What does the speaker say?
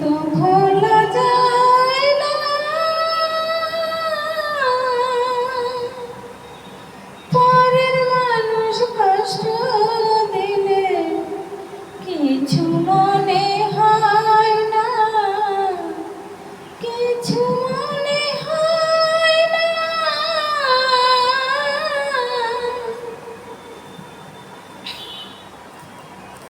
তো